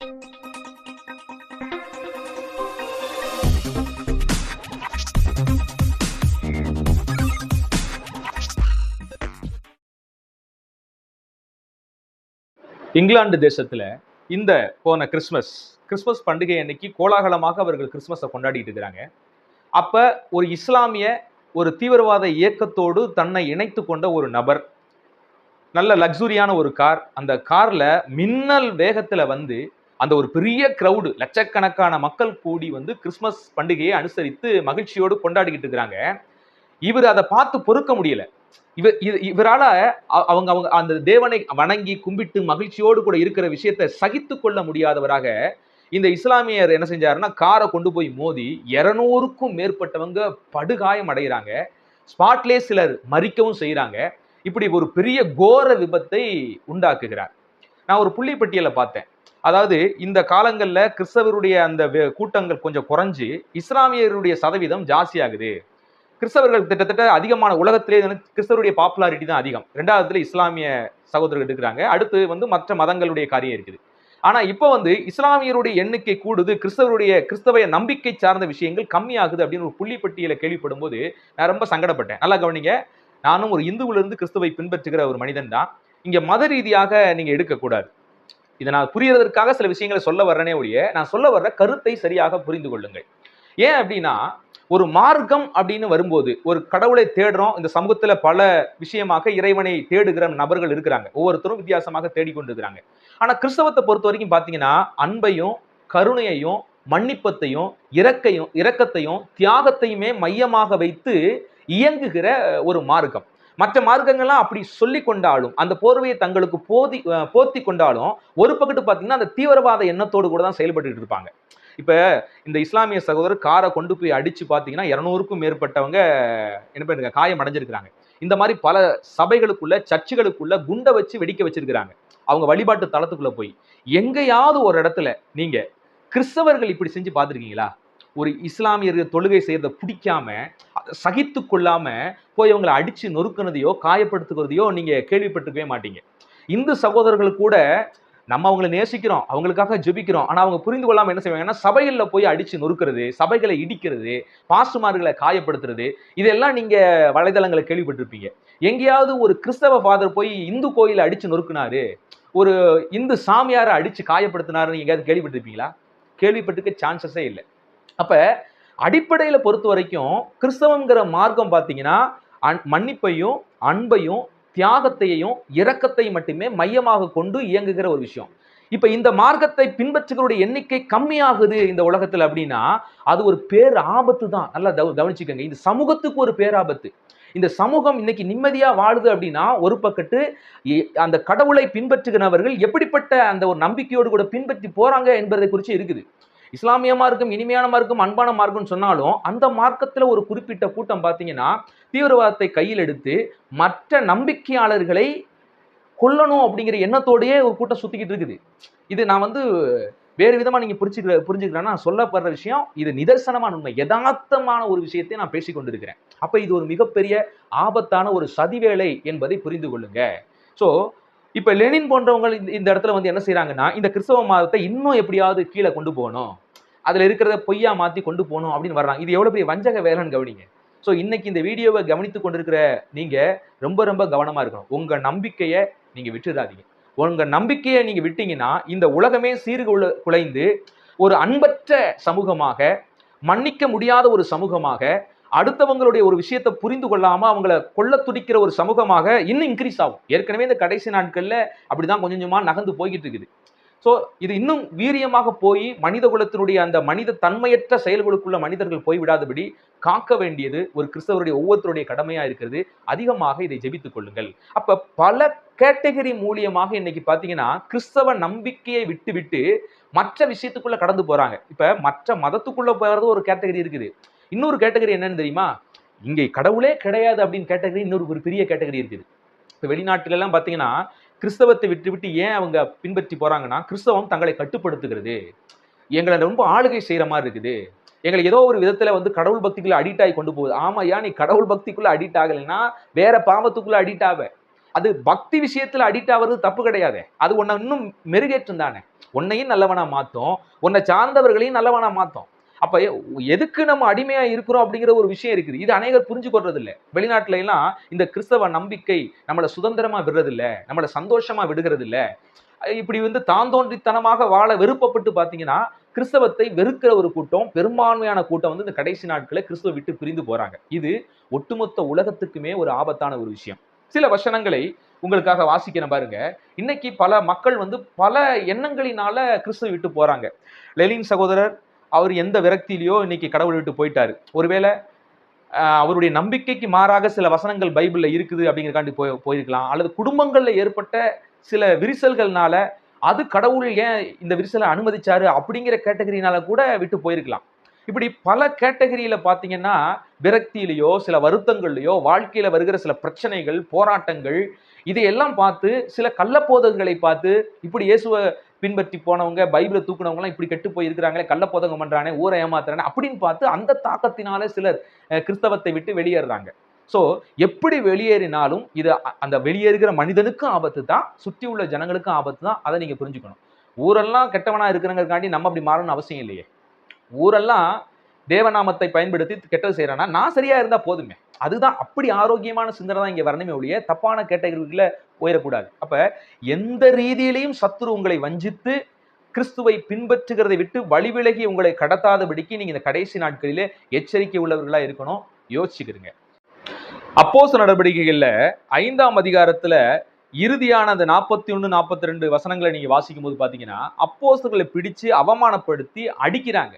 இங்கிலாந்து தேசத்தில் இந்த போன கிறிஸ்மஸ் கிறிஸ்மஸ் பண்டிகை அன்னைக்கு கோலாகலமாக அவர்கள் கிறிஸ்மஸை கொண்டாடிட்டு இருக்கிறாங்க. அப்போ ஒரு இஸ்லாமிய ஒரு தீவிரவாத இயக்கத்தோடு தன்னை இணைத்து கொண்ட ஒரு நபர் நல்ல லக்ஸுரியான ஒரு கார் அந்த காரில் மின்னல் வேகத்தில் வந்து அந்த ஒரு பெரிய கிரவுடு லட்சக்கணக்கான மக்கள் கூடி வந்து கிறிஸ்மஸ் பண்டிகையை அனுசரித்து மகிழ்ச்சியோடு கொண்டாடிக்கிட்டு இருக்கிறாங்க. இவர் அதை பார்த்து பொறுக்க முடியல. இவர் இது- இவரால அவங்க அவங்க அந்த தேவனை வணங்கி கும்பிட்டு மகிழ்ச்சியோடு கூட இருக்கிற விஷயத்தை சகித்து கொள்ள முடியாதவராக இந்த இஸ்லாமியர் என்ன செஞ்சாருன்னா காரை கொண்டு போய் மோதி இருநூறுக்கும் மேற்பட்டவங்க படுகாயம் அடைகிறாங்க. ஸ்பாட்லே சிலர் மறிக்கவும் செய்கிறாங்க. இப்படி ஒரு பெரிய கோர விபத்தை உண்டாக்குகிறார். நான் ஒரு புள்ளி பட்டியலை பார்த்தேன். அதாவது இந்த காலங்களில் கிறிஸ்தவருடைய அந்த கூட்டங்கள் கொஞ்சம் குறைஞ்சி இஸ்லாமியருடைய சதவீதம் ஜாஸ்தியாகுது. கிறிஸ்தவர்கள் கிட்டத்தட்ட அதிகமான உலகத்திலே கிறிஸ்தவருடைய பாப்புலாரிட்டி தான் அதிகம். ரெண்டாவதுல இஸ்லாமிய சகோதரர்கள் இருக்கிறாங்க. அடுத்து வந்து மற்ற மதங்களுடைய காரியம் இருக்குது. ஆனால் இப்போ வந்து இஸ்லாமியருடைய எண்ணிக்கை கூடுது கிறிஸ்தவருடைய கிறிஸ்தவ நம்பிக்கை சார்ந்த விஷயங்கள் கம்மியாகுது அப்படின்னு ஒரு புள்ளி பட்டியலை கேள்விப்படும் போது நான் ரொம்ப சங்கடப்பட்டேன். நல்லா கவனிங்க. நானும் ஒரு இந்துவிலிருந்து கிறிஸ்துவை பின்பற்றுகிற ஒரு மனிதன் தான். இங்கே மத ரீதியாக நீங்கள் எடுக்கக்கூடாது. இதை நான் புரியறதற்காக சில விஷயங்களை சொல்ல வர்றேனே ஒழிய நான் சொல்ல வர்ற கருத்தை சரியாக புரிந்து கொள்ளுங்கள். ஏன் அப்படின்னா ஒரு மார்க்கம் அப்படின்னு வரும்போது ஒரு கடவுளை தேடுறோம் இந்த சமூகத்துல பல விஷயமாக இறைவனை தேடுகிற நபர்கள் இருக்கிறாங்க. ஒவ்வொருத்தரும் வித்தியாசமாக தேடிக்கொண்டிருக்கிறாங்க. ஆனா கிறிஸ்தவத்தை பொறுத்த வரைக்கும் பாத்தீங்கன்னா அன்பையும் கருணையையும் மன்னிப்பத்தையும் இரக்கையும் இரக்கத்தையும் தியாகத்தையுமே மையமாக வைத்து இயங்குகிற ஒரு மார்க்கம். மற்ற மார்க்கங்கள்லாம் அப்படி சொல்லி கொண்டாலும் அந்த போர்வையை தங்களுக்கு போதி போர்த்தி கொண்டாலும் ஒரு பக்கத்து பார்த்தீங்கன்னா அந்த தீவிரவாத எண்ணத்தோடு கூட தான் செயல்பட்டு இருப்பாங்க. இப்போ இந்த இஸ்லாமிய சகோதரர் காரை கொண்டு போய் அடித்து பார்த்தீங்கன்னா இரநூறுக்கும் மேற்பட்டவங்க என்ன பண்ணுங்க காயம் அடைஞ்சிருக்கிறாங்க. இந்த மாதிரி பல சபைகளுக்குள்ள சர்ச்சுகளுக்குள்ள குண்டை வச்சு வெடிக்க வச்சிருக்கிறாங்க. அவங்க வழிபாட்டு தளத்துக்குள்ள போய். எங்கேயாவது ஒரு இடத்துல நீங்க கிறிஸ்தவர்கள் இப்படி செஞ்சு பார்த்துருக்கீங்களா? ஒரு இஸ்லாமியர்கள் தொழுகை செய்யறதை பிடிக்காம சகித்து கொள்ளாம போய் அவங்களை அடிச்சு நொறுக்குனதையோ காயப்படுத்துகிறதையோ நீங்க கேள்விப்பட்டிருக்கவே மாட்டீங்க. இந்து சகோதரர்கள் கூட நம்ம அவங்களை நேசிக்கிறோம் அவங்களுக்காக ஜெபிக்கிறோம். ஆனால் அவங்க புரிந்து கொள்ளாமல் என்ன செய்வாங்கன்னா சபைகளில் போய் அடித்து நொறுக்கிறது சபைகளை இடிக்கிறது பாஸ்டுமார்களை காயப்படுத்துறது இதெல்லாம் நீங்கள் வலைதளங்களை கேள்விப்பட்டிருப்பீங்க. எங்கேயாவது ஒரு கிறிஸ்தவ ஃபாதர் போய் இந்து கோயிலை அடித்து நொறுக்குனாரு ஒரு இந்து சாமியாரை அடித்து காயப்படுத்தினாருன்னு எங்கேயாவது கேள்விப்பட்டிருப்பீங்களா? கேள்விப்பட்டிருக்க சான்சஸே இல்லை. அப்போ அடிப்படையில் பொறுத்த வரைக்கும் கிறிஸ்தவங்கிற மார்க்கம் பார்த்தீங்கன்னா அன்- மன்னிப்பையும் அன்பையும் தியாகத்தையும் இரக்கத்தையும் மட்டுமே மையமாக கொண்டு இயங்குகிற ஒரு விஷயம். இப்போ இந்த மார்க்கத்தை பின்பற்றுகிறவருடைய எண்ணிக்கை கம்மியாகுது இந்த உலகத்தில் அப்படின்னா அது ஒரு பேர் ஆபத்து தான். நல்லா கவனிச்சுக்கோங்க. இந்த சமூகத்துக்கு ஒரு பேராபத்து. இந்த சமூகம் இன்னைக்கு நிம்மதியாக வாழுது அப்படின்னா ஒரு பக்கத்து அந்த கடவுளை பின்பற்றுகிறவர்கள் எப்படிப்பட்ட அந்த ஒரு நம்பிக்கையோடு கூட பின்பற்றி போறாங்க என்பதை குறித்து இருக்குது. இஸ்லாமிய மார்க்கம் இனிமையான மார்க்கம் அன்பான மார்க்கம்னு சொன்னாலும் அந்த மார்க்கத்தில் ஒரு குறிப்பிட்ட கூட்டம் பார்த்தீங்கன்னா தீவிரவாதத்தை கையில் எடுத்து மற்ற நம்பிக்கையாளர்களை கொல்லணும் அப்படிங்கிற எண்ணத்தோடையே ஒரு கூட்டம் சுத்திக்கிட்டு இருக்குது. இது நான் வந்து வேறு விதமாக நீங்கள் புரிஞ்சுக்கிற புரிஞ்சுக்கிறேன்னா நான் சொல்லப்படுற விஷயம் இது நிதர்சனமான உண்மை. யதார்த்தமான ஒரு விஷயத்தை நான் பேசி கொண்டிருக்கிறேன். அப்போ இது ஒரு மிகப்பெரிய ஆபத்தான ஒரு சதிவேலை என்பதை புரிந்து கொள்ளுங்க. ஸோ இப்ப லெனின் போன்றவங்க இந்த- இடத்துல வந்து என்ன செய்கிறாங்கன்னா இந்த கிறிஸ்தவ மதத்தை இன்னும் எப்படியாவது கீழே கொண்டு போகணும். அதுல இருக்கிறத பொய்யா மாத்தி கொண்டு போகணும் அப்படின்னு வர்றாங்க. இது எவ்வளவு பெரிய வஞ்சக வேலைன்னு கவனிங்க. ஸோ இன்னைக்கு இந்த வீடியோவை கவனித்து கொண்டிருக்கிற நீங்க ரொம்ப ரொம்ப கவனமா இருக்கணும். உங்க நம்பிக்கையை நீங்க விட்டுடாதீங்க உங்க நம்பிக்கையை நீங்க விட்டீங்கன்னா இந்த உலகமே சீர்குல குலைந்து ஒரு அன்பற்ற சமூகமாக மன்னிக்க முடியாத ஒரு சமூகமாக அடுத்தவங்களுடைய ஒரு விஷயத்தை புரிந்து கொள்ளாம அவங்கள கொல்ல துடிக்கிற ஒரு சமூகமாக இன்னும் இன்க்ரீஸ் ஆகும். ஏற்கனவே இந்த கடைசி நாட்கள்ல அப்படிதான் கொஞ்சம் கொஞ்சமா நகர்ந்து போய்கிட்டு இருக்குது. ஸோ இது இன்னும் வீரியமாக போய் மனித குலத்தினுடைய அந்த மனித தன்மையற்ற செயல்களுக்குள்ள மனிதர்கள் போய்விடாதபடி காக்க வேண்டியது ஒரு கிறிஸ்தவருடைய ஒவ்வொருத்தருடைய கடமையா இருக்கிறது. அதிகமாக இதை ஜெபித்துக் கொள்ளுங்கள். அப்ப பல கேட்டகரி மூலியமாக இன்னைக்கு பாத்தீங்கன்னா கிறிஸ்தவ நம்பிக்கையை விட்டு விட்டு மற்ற விஷயத்துக்குள்ள கடந்து போறாங்க. இப்ப மற்ற மதத்துக்குள்ள போறது ஒரு கேட்டகரி இருக்குது. இன்னொரு கேட்டகரி என்னன்னு தெரியுமா? இங்கே கடவுளே கிடையாது அப்படின்னு கேட்டகரி இன்னொரு ஒரு பெரிய கேட்டகரி இருக்குது. இப்போ வெளிநாட்டிலலாம் பார்த்தீங்கன்னா கிறிஸ்தவத்தை விட்டு விட்டு ஏன் அவங்க பின்பற்றி போகிறாங்கன்னா கிறிஸ்தவம் தங்களை கட்டுப்படுத்துகிறது. எங்களை ரொம்ப ஆளுகை செய்கிற மாதிரி இருக்குது. எங்களை ஏதோ ஒரு விதத்தில் வந்து கடவுள் பக்திக்குள்ளே அடிக்ட் ஆகி கொண்டு போகுது. ஆமாய்யா நீ கடவுள் பக்திக்குள்ள அடிக்ட் ஆகலைன்னா வேற பாவத்துக்குள்ளே அடிக்ட் ஆவ. அது பக்தி விஷயத்தில் அடிக்ட் ஆகிறது தப்பு கிடையாது. அது உன்னை இன்னும் மெருகேற்றம் தானே. உன்னையும் நல்லவனாக மாற்றும் உன்னை சார்ந்தவர்களையும் நல்லவனாக மாற்றும் அப்ப எதுக்கு நம்ம அடிமையா இருக்கிறோம் அப்படிங்கிற ஒரு விஷயம் இருக்குது. இது அநேகர் புரிஞ்சு கொள்றது இல்லை வெளிநாட்டுல எல்லாம் இந்த கிறிஸ்தவ நம்பிக்கை நம்மளை சுதந்திரமா விடுறது இல்ல நம்மளை சந்தோஷமா விடுகிறது இல்ல இப்படி வந்து தாந்தோன்றித்தனமாக வாழ விருப்பப்பட்டு பாத்தீங்கன்னா கிறிஸ்தவத்தை வெறுக்கிற ஒரு கூட்டம் பெரும்பான்மையான கூட்டம் வந்து இந்த கடைசி நாட்களை கிறிஸ்துவ விட்டு பிரிந்து போறாங்க. இது ஒட்டுமொத்த உலகத்துக்குமே ஒரு ஆபத்தான ஒரு விஷயம். சில வசனங்களை உங்களுக்காக வாசிக்கிறேன் பாருங்க. இன்னைக்கு பல மக்கள் வந்து பல எண்ணங்களினால கிறிஸ்துவ விட்டு போறாங்க. லெலின் சகோதரர் அவர் எந்த விரக்தியிலையோ இன்னைக்கு கடவுள் விட்டு போயிட்டாரு. ஒருவேளை அவருடைய நம்பிக்கைக்கு மாறாக சில வசனங்கள் பைபிளில் இருக்குது அப்படிங்கிறக்காண்டி போய் போயிருக்கலாம். அல்லது குடும்பங்களில் ஏற்பட்ட சில விரிசல்கள்னால அது கடவுள் ஏன் இந்த விரிசலை அனுமதிச்சாரு அப்படிங்கிற கேட்டகரினால கூட விட்டு போயிருக்கலாம். இப்படி பல கேட்டகரியில் பார்த்தீங்கன்னா விரக்தியிலையோ சில வருத்தங்கள்லையோ வாழ்க்கையில் வருகிற சில பிரச்சனைகள் போராட்டங்கள் இதையெல்லாம் பார்த்து சில கள்ளப்போதல்களை பார்த்து இப்படி இயேசுவை பின்பற்றி போனவங்க பைபிளை தூக்குனவங்களாம் இப்படி கெட்டு போய் இருக்கிறாங்களே கள்ளப்போதகம் பண்றானே ஊரை ஏமாத்துறானே அப்படின்னு பார்த்து அந்த தாக்கத்தினாலே சிலர் கிறிஸ்தவத்தை விட்டு வெளியேறாங்க ஸோ எப்படி வெளியேறினாலும் இது அ- அந்த வெளியேறுகிற மனிதனுக்கும் ஆபத்து தான் சுற்றி உள்ள ஜனங்களுக்கும் ஆபத்து தான் அதை நீங்க புரிஞ்சுக்கணும். ஊரெல்லாம் கெட்டவனா இருக்கிறங்கிறதுக்காண்டி நம்ம அப்படி மாறணும்னு அவசியம் இல்லையே. ஊரெல்லாம் தேவநாமத்தை பயன்படுத்தி கெட்டது செய்கிறேன்னா நான் சரியா இருந்தா போதுமே. அதுதான் அப்படி ஆரோக்கியமான சிந்தனை தான் இங்க வரணுமே ஒழிய தப்பான கேட்டகரிக்குள்ள போயிடக்கூடாது. அப்ப எந்த ரீதியிலையும் சத்துரு உங்களை வஞ்சித்து கிறிஸ்துவை பின்பற்றுகிறதை விட்டு வழிவிலகி உங்களை கடத்தாதபடிக்கு நீங்க இந்த கடைசி நாட்களிலே எச்சரிக்கை உள்ளவர்களா இருக்கணும். யோசிச்சுக்கிறீங்க அப்போச நடவடிக்கைகள்ல ஐந்தாம் அதிகாரத்துல இறுதியான அந்த நாற்பத்தி ஒன்று நாற்பத்தி ரெண்டு வசனங்களை நீங்க வாசிக்கும் போது பார்த்தீங்கன்னா அப்போசர்களை பிடிச்சு அவமானப்படுத்தி அடிக்கிறாங்க.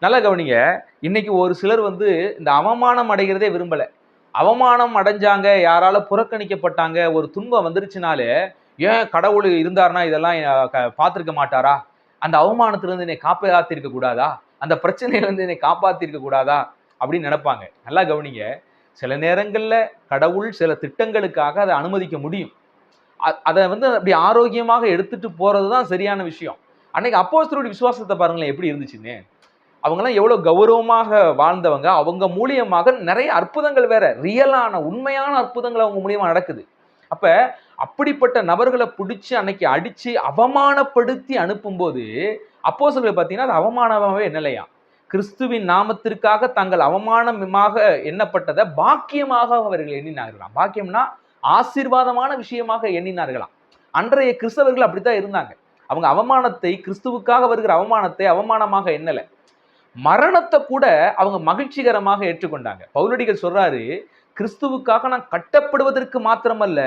நல்லா கவனிங்க. இன்னைக்கு ஒரு சிலர் வந்து இந்த அவமானம் அடைகிறதே விரும்பலை. அவமானம் அடைஞ்சாங்க யாரால புறக்கணிக்கப்பட்டாங்க ஒரு துன்பம் வந்துருச்சுனாலே ஏன் கடவுள் இருந்தாருன்னா இதெல்லாம் பார்த்துருக்க க- மாட்டாரா? அந்த அவமானத்திலிருந்து என்னை காப்பாற்றிருக்க கூடாதா? அந்த பிரச்சனையிலிருந்து என்னை காப்பாற்றிருக்க கூடாதா? அப்படின்னு நினைப்பாங்க. நல்லா கவனிங்க. சில நேரங்களில் கடவுள் சில திட்டங்களுக்காக அதை அனுமதிக்க முடியும். அதை வந்து அப்படி ஆரோக்கியமாக எடுத்துட்டு போறது தான் சரியான விஷயம். அன்னைக்கு அப்போஸ்தருடைய விசுவாசத்தை பாருங்களேன் எப்படி இருந்துச்சுன்னு. அவங்கெல்லாம் எவ்வளோ கௌரவமாக வாழ்ந்தவங்க அவங்க மூலியமாக நிறைய அற்புதங்கள் வேற ரியலான உண்மையான அற்புதங்கள் அவங்க மூலியமாக நடக்குது. அப்போ அப்படிப்பட்ட நபர்களை பிடிச்சி அன்னைக்கு அடித்து அவமானப்படுத்தி அனுப்பும்போது அப்போஸ்தலர்கள் பார்த்தீங்கன்னா அது அவமானமாகவே என்னலையா கிறிஸ்துவின் நாமத்திற்காக தங்கள் அவமானமாக எண்ணப்பட்டதை பாக்கியமாக அவர்கள் எண்ணினார்களாம். பாக்கியம்னா ஆசீர்வாதமான விஷயமாக எண்ணினார்களாம். அன்றைய கிறிஸ்தவர்கள் அப்படித்தான் இருந்தாங்க. அவங்க அவமானத்தை கிறிஸ்துவுக்காக வருகிற அவமானத்தை அவமானமாக எண்ணலை. மரணத்தை கூட அவங்க மகிழ்ச்சிகரமாக ஏற்றுக்கொண்டாங்க. பவுலடிகள் சொல்றாரு கிறிஸ்துவுக்காக நான் கட்டப்படுவதற்கு மாத்திரமல்ல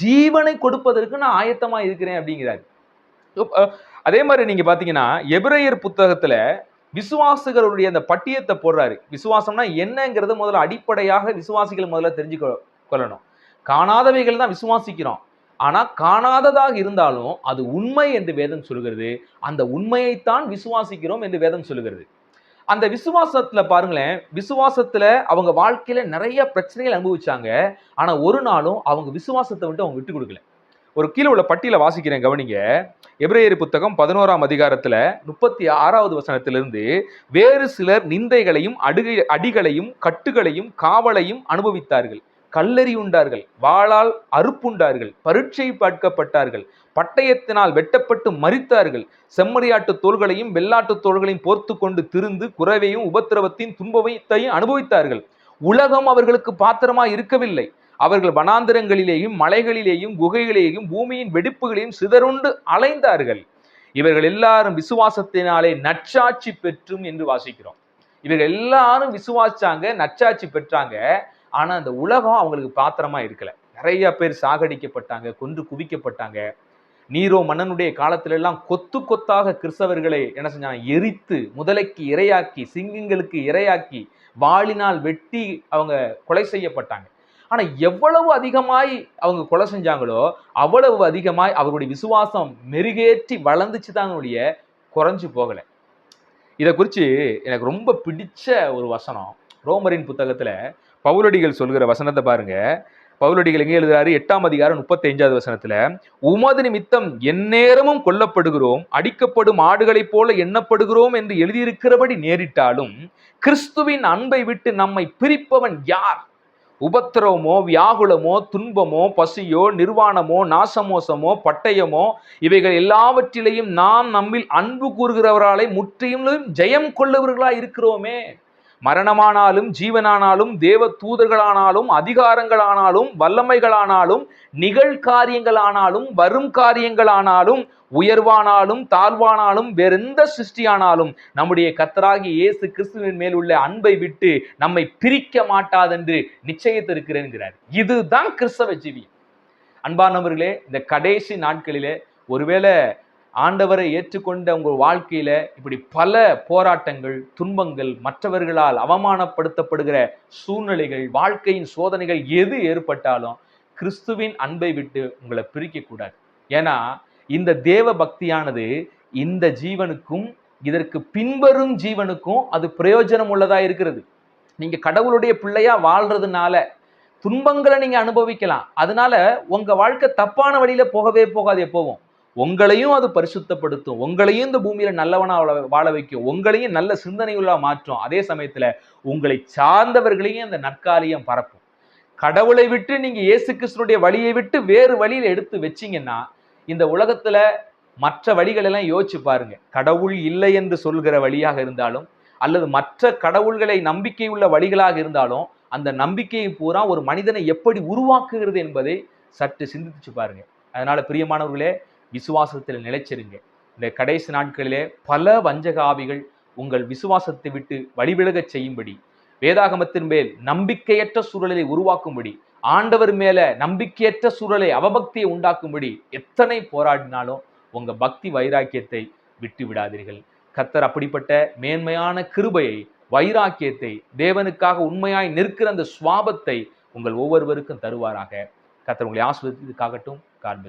ஜீவனை கொடுப்பதற்கு நான் ஆயத்தமா இருக்கிறேன் அப்படிங்கிறாரு. அதே மாதிரி நீங்க பாத்தீங்கன்னா எபிரேயர் புத்தகத்துல விசுவாசிகளுடைய அந்த பட்டியத்தை போடுறாரு. விசுவாசம்னா என்னங்கிறது முதல்ல அடிப்படையாக விசுவாசிகள் முதல்ல தெரிஞ்சு கொள்ளணும். காணாதவைகள் தான் விசுவாசிக்கிறோம். ஆனா காணாததாக இருந்தாலும் அது உண்மை என்று வேதம் சொல்கிறது அந்த உண்மையைத்தான் விசுவாசிக்கிறோம் என்று வேதம் சொல்லுகிறது. அந்த விசுவாசத்துல பாருங்களேன் விசுவாசத்துல அவங்க வாழ்க்கையில நிறைய பிரச்சனைகள் அனுபவிச்சாங்க. ஆனா ஒரு நாளும் அவங்க விசுவாசத்தை விட்டு அவங்க விட்டு கொடுக்கல. ஒரு கீழே உள்ள பட்டியல வாசிக்கிறேன் கவனிங்க. எபிரேயர் புத்தகம் பதினோராம் அதிகாரத்துல முப்பத்தி ஆறாவது வசனத்திலிருந்து வேறு சிலர் நிந்தைகளையும் அடுகை அடிகளையும் கட்டுகளையும் காவலையும் அனுபவித்தார்கள். கல்லறி உண்டார்கள் வாளால் அறுப்புண்டார்கள் பரீட்சை பார்க்கப்பட்டார்கள் பட்டயத்தினால் வெட்டப்பட்டு மறித்தார்கள் செம்மறியாட்டு தோள்களையும் வெள்ளாட்டு தோள்களையும் போர்த்து கொண்டு திருந்து குறைவையும் உபத்திரவத்தின் துன்பத்தையும் அனுபவித்தார்கள். உலகம் அவர்களுக்கு பாத்திரமாக இருக்கவில்லை. அவர்கள் வனாந்திரங்களிலேயும் மலைகளிலேயும் குகைகளிலேயும் பூமியின் வெடிப்புகளையும் சிதறுண்டு அலைந்தார்கள். இவர்கள் எல்லாரும் விசுவாசத்தினாலே நற்சாட்சி பெற்றும் என்று வாசிக்கிறோம். இவர்கள் எல்லாரும் விசுவாசிச்சாங்க நற்சாட்சி பெற்றாங்க. ஆனால் அந்த உலகம் அவங்களுக்கு பாத்திரமா இருக்கலை. நிறைய பேர் சாகடிக்கப்பட்டாங்க கொன்று குவிக்கப்பட்டாங்க. நீரோ மன்னனுடைய காலத்துல எல்லாம் கொத்து கொத்தாக கிறிஸ்தவர்களை என்ன செஞ்சாங்க? எரித்து முதலைக்கு இரையாக்கி சிங்கங்களுக்கு இரையாக்கி வாளினால் வெட்டி அவங்க கொலை செய்யப்பட்டாங்க. ஆனா எவ்வளவு அதிகமாய் அவங்க கொலை செஞ்சாங்களோ அவ்வளவு அதிகமாய் அவருடைய விசுவாசம் மெருகேற்றி வளர்ந்துச்சு தான் குறைஞ்சு போகல. இதை குறித்து எனக்கு ரொம்ப பிடிச்ச ஒரு வசனம். ரோமரின் புத்தகத்துல பவுலடிகள் சொல்கிற வசனத்தை பாருங்க. பவுலடிகள் எங்கே எழுதுறாரு? எட்டாம் அதிகாரம் முப்பத்தஞ்சாவது வசனத்துல உமது நிமித்தம் எந்நேரமும் கொல்லப்படுகிறோம் அடிக்கப்படும் ஆடுகளைப் போல எண்ணப்படுகிறோம் என்று எழுதியிருக்கிறபடி நேரிட்டாலும் கிறிஸ்துவின் அன்பை விட்டு நம்மை பிரிப்பவன் யார்? உபத்திரவமோ வியாகுலமோ துன்பமோ பசியோ நிர்வாணமோ நாசமோசமோ பட்டயமோ இவைகள் எல்லாவற்றிலையும் நாம் நம்மில் அன்பு கூறுகிறவராலே முற்றிலும் ஜெயம் கொள்ளவர்களாய் இருக்கிறோமே மரணமானாலும் ஜீவனானாலும் தேவ தூதர்களானாலும் அதிகாரங்களானாலும் வல்லமைகளானாலும் நிகழ்காரியங்களானாலும் வரும் காரியங்களானாலும் உயர்வானாலும் தாழ்வானாலும் வேறெந்த சிருஷ்டியானாலும் நம்முடைய கத்தராகி இயேசு கிறிஸ்துவின் மேல் உள்ள அன்பை விட்டு நம்மை பிரிக்க மாட்டாதென்று நிச்சயித்திருக்கிறேன்கிறார். இதுதான் கிறிஸ்தவ ஜீவியம். அன்பானவர்களே இந்த கடைசி நாட்களிலே ஒருவேளை ஆண்டவரை ஏற்றுக்கொண்ட உங்கள் வாழ்க்கையில இப்படி பல போராட்டங்கள் துன்பங்கள் மற்றவர்களால் அவமானப்படுத்தப்படுகிற சூழ்நிலைகள் வாழ்க்கையின் சோதனைகள் எது ஏற்பட்டாலும் கிறிஸ்துவின் அன்பை விட்டு உங்களை பிரிக்க கூடாது. ஏன்னா இந்த தேவ பக்தியானது இந்த ஜீவனுக்கும் இதற்கு பின்வரும் ஜீவனுக்கும் அது பிரயோஜனம் உள்ளதா இருக்கிறது. நீங்க கடவுளுடைய பிள்ளையா வாழ்றதுனால துன்பங்களை நீங்க அனுபவிக்கலாம். அதனால உங்க வாழ்க்கை தப்பான வழியில போகவே போகாது எப்போவும். உங்களையும் அது பரிசுத்தப்படுத்தும். உங்களையும் இந்த பூமியில நல்லவனா வாழ- வைக்கும். உங்களையும் நல்ல சிந்தனையுள்ள மாற்றும். அதே சமயத்துல உங்களை சார்ந்தவர்களையும் அந்த நற்காரியம் பரப்பும். கடவுளை விட்டு நீங்க இயேசு கிருஷ்ணனுடைய வழியை விட்டு வேறு வழியில எடுத்து வச்சீங்கன்னா இந்த உலகத்துல மற்ற வழிகள் எல்லாம் யோசிச்சு பாருங்க. கடவுள் இல்லை என்று சொல்கிற வழியாக இருந்தாலும் அல்லது மற்ற கடவுள்களை நம்பிக்கை உள்ள வழிகளாக இருந்தாலும் அந்த நம்பிக்கையை பூரா ஒரு மனிதனை எப்படி உருவாக்குகிறது என்பதை சற்று சிந்திச்சு பாருங்க. அதனால பிரியமானவர்களே விசுவாசத்தில் நிலைச்சிருங்க. இந்த கடைசி நாட்களிலே பல வஞ்சக ஆவிகள் உங்கள் விசுவாசத்தை விட்டு வழிவிலகச் செய்யும்படி வேதாகமத்தின் மேல் நம்பிக்கையற்ற சூழலை உருவாக்கும்படி ஆண்டவர் மேல நம்பிக்கையற்ற சூழலை அவபக்தியை உண்டாக்கும்படி எத்தனை போராடினாலும் உங்க பக்தி வைராக்கியத்தை விட்டு விடாதீர்கள். கத்தர் அப்படிப்பட்ட மேன்மையான கிருபையை வைராக்கியத்தை தேவனுக்காக உண்மையாய் நிற்கிற அந்த சுவாபத்தை உங்கள் ஒவ்வொருவருக்கும் தருவாராக. கத்தர் உங்களை ஆஸ்வதிக்காகட்டும் காட்